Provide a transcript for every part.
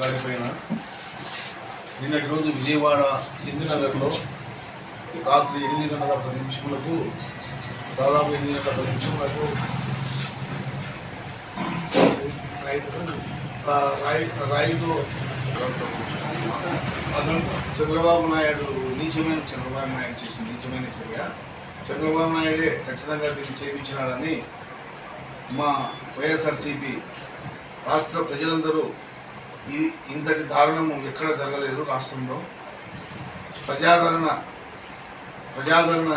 గారిపైన నిన్నటి రోజు విజయవాడ సింధునగర్లో రాత్రి ఎనిమిది గంటల పది నిమిషములకు దాదాపు ఎనిమిది గంటల పది నిమిషములకు రైతు రాయితో అతను చంద్రబాబు నాయుడు నీచమైన చంద్రబాబు నాయుడు చేసిన నీచమైన చర్య. చంద్రబాబు నాయుడే ఖచ్చితంగా దీన్ని చేయించినాడని మా వైఎస్ఆర్సీపీ రాష్ట్ర ప్రజలందరూ ఈ ఇంతటి దారుణము ఎక్కడ జరగలేదు రాష్ట్రంలో. ప్రజాదరణ ప్రజాదరణ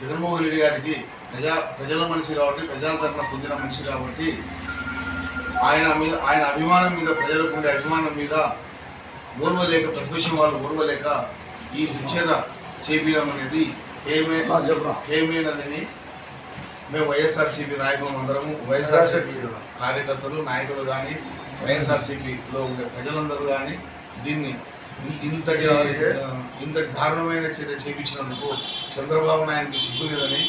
జగన్మోహన్ రెడ్డి గారికి ప్రజా ప్రజల మనిషి కాబట్టి ప్రజాదరణ పొందిన మనిషి కాబట్టి ఆయన మీద ఆయన అభిమానం మీద ప్రజలకు ఉండే అభిమానం మీద ఓర్వలేక ప్రతిపక్షం వాళ్ళు ఓర్వలేక ఈ దుశ్చర్య చేపించడం అనేది ఏమే ఏమైనదని మేము వైఎస్ఆర్సీపీ నాయకులు అందరము వైఎస్ఆర్సీపీ కార్యకర్తలు నాయకులు కానీ వైఎస్ఆర్సీపీలో ఉండే ప్రజలందరూ కానీ దీన్ని ఇంతటి ఇంతటి దారుణమైన చర్య చేపించినందుకు చంద్రబాబు నాయుడికి సిగ్గు లేదని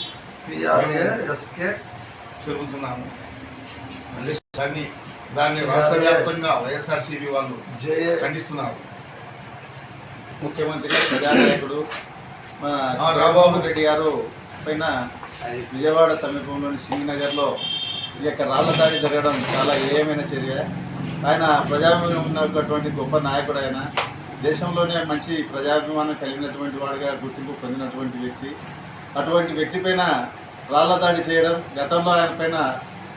తిరుగుతున్నాము దాన్ని దాన్ని రాష్ట్ర వ్యాప్తంగా వైఎస్ఆర్సీపీ వాళ్ళు ఖండిస్తున్నారు. ముఖ్యమంత్రి ప్రజానాయకుడు మన రాబాబు రెడ్డి గారు పైన విజయవాడ సమీపంలోని సింగినగర్లో ఈ యొక్క రాళ్ళ దాడి జరగడం చాలా ఏమైన చర్య? ఆయన ప్రజాభిమానం ఉన్నటువంటి గొప్ప నాయకుడు ఆయన. దేశంలోనే మంచి ప్రజాభిమానం కలిగినటువంటి వాడిగా గుర్తింపు పొందినటువంటి వ్యక్తి. అటువంటి వ్యక్తి పైన రాళ్ళ దాడి చేయడం గతంలో ఆయన పైన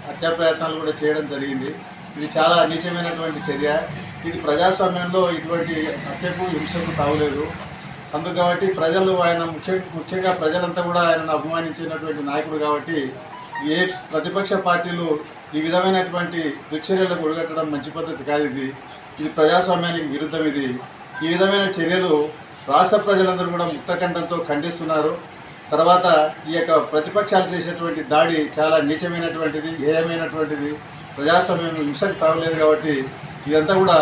హత్యా ప్రయత్నాలు కూడా చేయడం జరిగింది. ఇది చాలా నీచమైనటువంటి చర్య. ఇది ప్రజాస్వామ్యంలో ఇటువంటి హత్యకు హింసకు తావులేదు. అందుకు కాబట్టి ప్రజలు ఆయన ముఖ్య ముఖ్యంగా ప్రజలంతా కూడా ఆయనను అభిమానించినటువంటి నాయకుడు కాబట్టి ఏ ప్రతిపక్ష పార్టీలు ఈ విధమైనటువంటి దుశ్చర్యలకు ఒడిగట్టడం మంచి పద్ధతి కాదు ఇది. ఇది ప్రజాస్వామ్యానికి విరుద్ధం ఇది. ఈ విధమైన చర్యలు రాష్ట్ర ప్రజలందరూ కూడా ముక్తకంఠంతో ఖండిస్తున్నారు. తర్వాత ఈ యొక్క ప్రతిపక్షాలు చేసేటువంటి దాడి చాలా నీచమైనటువంటిది హేయమైనటువంటిది. ప్రజాస్వామ్యం హింసకు తావలేదు కాబట్టి ఇదంతా కూడా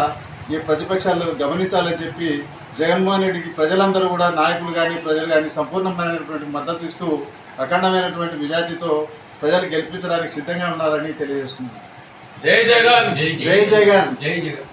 ఈ ప్రతిపక్షాలు గమనించాలని చెప్పి జగన్మోహన్ రెడ్డికి ప్రజలందరూ కూడా నాయకులు కానీ ప్రజలు కానీ సంపూర్ణమైనటువంటి మద్దతు ఇస్తూ అఖండమైనటువంటి మెజార్టీతో ప్రజలు గెలిపించడానికి సిద్ధంగా ఉన్నారని తెలియజేస్తున్నారు జై జగన్ జై జగన్. జై జగన్.